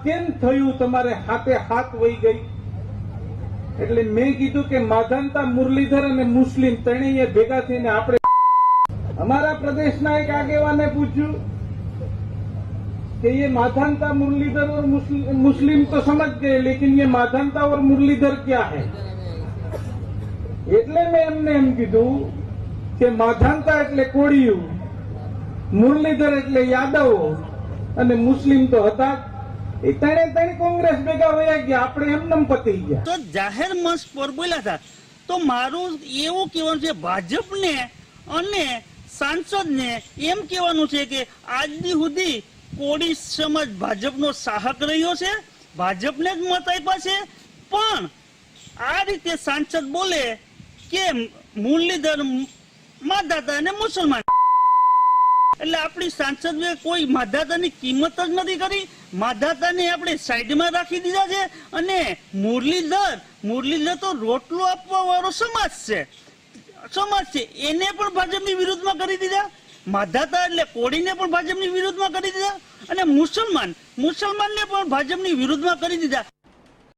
કેમ થયું તમારે હાથે હાથ વહી ગઈ એટલે મેં કીધું કે માધાનતા મુરલીધર અને મુસ્લિમ ત્રણેય ભેગા થઈને આપણે અમારા પ્રદેશના એક આગેવાને પૂછ્યું कि ये माधानता मुरलीधर और मुस्लिम मुस्लिम तो समझ गए लेकिन ये माधानता और मुरलीधर क्या है એટલે મેં એમને એમ કીધું કે માધાનતા એટલે કોળિયું મુરલીધર એટલે યાદવો અને મુસ્લિમ તો હતા જ. એ કોંગ્રેસ ભેગા વયા ગયા, આપણે એમનેમ પતી ગયા તો જાહેર મંચ પર બોલ્યા હતા તો મારું એવું કહેવાનું છે, ભાજપને અને સાંસદને એમ કહેવાનું છે કે આજ દી સુધી કોળી સમાજ ભાજપનો સાહક રહ્યો છે, ભાજપને જ મત આપ્યા છે, પણ આ રીતે સાંસદ બોલે કે મુરલીધર માધાતા અને મુસલમાન એટલે આપણી સાંસદે કોઈ માધાતાની કિંમત જ નથી કરી. માધાતાને આપણે સાઈડમાં રાખી દીધા છે અને મુરલીધર મુરલીધર તો રોટલો આપવા વાળો સમાજ છે. સમાજ છે. એને પણ ભાજપની વિરુદ્ધમાં કરી દીધા. માધાતા એટલે કોળીને પણ ભાજપની વિરુદ્ધમાં કરી દીધા અને મુસલમાન, મુસલમાનને પણ ભાજપની વિરુદ્ધમાં કરી દીધા.